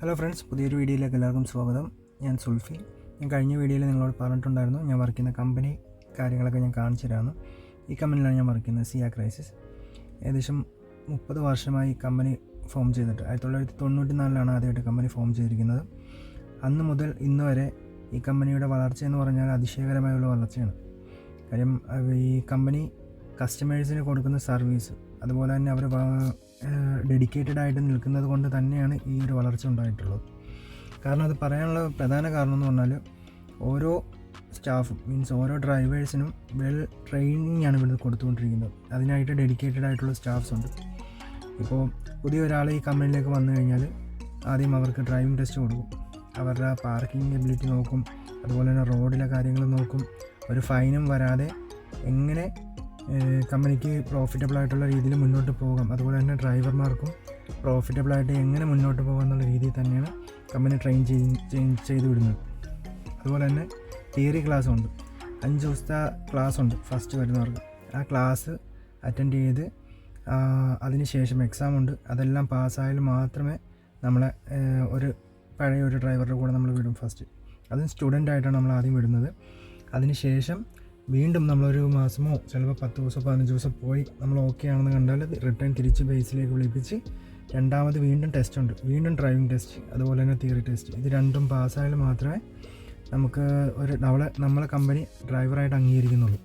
Hello friends പുതിയൊരു വീഡിയോയിലേക്ക് എല്ലാവർക്കും സ്വാഗതം. ഞാൻ സുൽഫി. ഞാൻ കഴിഞ്ഞ വീഡിയോയിൽ നിങ്ങളോട് പറഞ്ഞിട്ടുണ്ടായിരുന്നു ഞാൻ വർക്ക് ചെയ്യുന്ന കമ്പനി കാര്യങ്ങളൊക്കെ ഞാൻ കാണിച്ചു തരാമെന്ന് ഈ കമ്പനിയിലാണ് ഞാൻ വർക്ക് ചെയ്യുന്നത് സിയ ക്രൈസിസ് ഏകദേശം മുപ്പത് വർഷമായി കമ്പനി ഫോം ചെയ്തിട്ട് ആയിരത്തി തൊള്ളായിരത്തി തൊണ്ണൂറ്റി നാലിലാണ് ആദ്യമായിട്ട് കമ്പനി ഫോം ചെയ്തിരിക്കുന്നത്. അന്ന് മുതൽ ഇന്ന് വരെ ഈ കമ്പനിയുടെ വളർച്ച എന്ന് പറഞ്ഞാൽ അതിശയകരമായുള്ള വളർച്ചയാണ്. കാര്യം ഈ കമ്പനി കസ്റ്റമേഴ്സിന് കൊടുക്കുന്ന സർവീസ് അതുപോലെ തന്നെ അവർ ഡെഡിക്കേറ്റഡ് ആയിട്ട് നിൽക്കുന്നത് കൊണ്ട് തന്നെയാണ് ഈ ഒരു വളർച്ച ഉണ്ടായിട്ടുള്ളത്. കാരണം അത് പറയാനുള്ള പ്രധാന കാരണം എന്ന് പറഞ്ഞാൽ ഓരോ സ്റ്റാഫും മീൻസ് ഓരോ ഡ്രൈവേഴ്സിനും വെൽ ട്രെയിനിങ് ആണ് ഇവിടുന്ന് കൊടുത്തുകൊണ്ടിരിക്കുന്നത്. അതിനായിട്ട് ഡെഡിക്കേറ്റഡ് ആയിട്ടുള്ള സ്റ്റാഫ്സ് ഉണ്ട്. ഇപ്പോൾ പുതിയ ഒരാൾ ഈ കമ്പനിയിലേക്ക് വന്നു കഴിഞ്ഞാൽ ആദ്യം അവർക്ക് ഡ്രൈവിംഗ് ടെസ്റ്റ് കൊടുക്കും. അവരുടെ പാർക്കിംഗ് എബിലിറ്റി നോക്കും. അതുപോലെ തന്നെ റോഡിലെ കാര്യങ്ങൾ നോക്കും. ഒരു ഫൈനും വരാതെ എങ്ങനെ കമ്പനിക്ക് പ്രോഫിറ്റബിൾ ആയിട്ടുള്ള രീതിയിൽ മുന്നോട്ട് പോകാം. അതുപോലെ തന്നെ ഡ്രൈവർമാർക്കും പ്രോഫിറ്റബിൾ ആയിട്ട് എങ്ങനെ മുന്നോട്ട് പോകാം എന്നുള്ള രീതിയിൽ തന്നെയാണ് കമ്പനി ട്രെയിൻ ചെയ്ത് വിടുന്നത്. അതുപോലെ തന്നെ തിയറി ക്ലാസ് ഉണ്ട്. അഞ്ച് ദിവസത്തെ ക്ലാസ് ഉണ്ട് ഫസ്റ്റ് വരുന്നവർക്ക്. ആ ക്ലാസ് അറ്റൻഡ് ചെയ്ത് ആ, അതിന് ശേഷം എക്സാം ഉണ്ട്. അതെല്ലാം പാസ്സായാൽ മാത്രമേ നമ്മളെ ഒരു പഴയ ഒരു ഡ്രൈവറുടെ കൂടെ നമ്മൾ വിടും ഫസ്റ്റ് അതും സ്റ്റുഡന്റ് ആയിട്ടാണ് നമ്മൾ ആദ്യം വിടുന്നത്. അതിന് ശേഷം വീണ്ടും നമ്മളൊരു മാസമോ ചിലപ്പോൾ പത്ത് ദിവസം പതിനഞ്ച് ദിവസം പോയി നമ്മൾ ഓക്കെ ആണെന്ന് കണ്ടാൽ റിട്ടേൺ തിരിച്ച് ബേസിലേക്ക് വിളിപ്പിച്ച് രണ്ടാമത് വീണ്ടും ടെസ്റ്റ് ഉണ്ട്. വീണ്ടും ഡ്രൈവിംഗ് ടെസ്റ്റ് അതുപോലെ തന്നെ തിയറി ടെസ്റ്റ് ഇത് രണ്ടും പാസ്സായാൽ മാത്രമേ നമുക്ക് ഒരു നമ്മളെ നമ്മളെ കമ്പനി ഡ്രൈവറായിട്ട് അംഗീകരിക്കുന്നുള്ളൂ.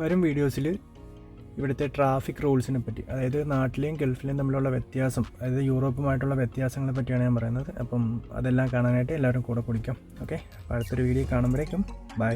വരും വീഡിയോസിൽ ഇവിടുത്തെ ട്രാഫിക് റൂൾസിനെ പറ്റി. അതായത് നാട്ടിലെയും ഗൾഫിലെയും തമ്മിലുള്ള വ്യത്യാസം അതായത് യൂറോപ്പുമായിട്ടുള്ള വ്യത്യാസങ്ങളെ പറ്റിയാണ് ഞാൻ പറയുന്നത്. അപ്പം അതെല്ലാം കാണാനായിട്ട് എല്ലാവരും കൂടെ കുടിക്കാം ഓക്കെ അടുത്തൊരു വീഡിയോ കാണുമ്പോഴേക്കും. ബൈ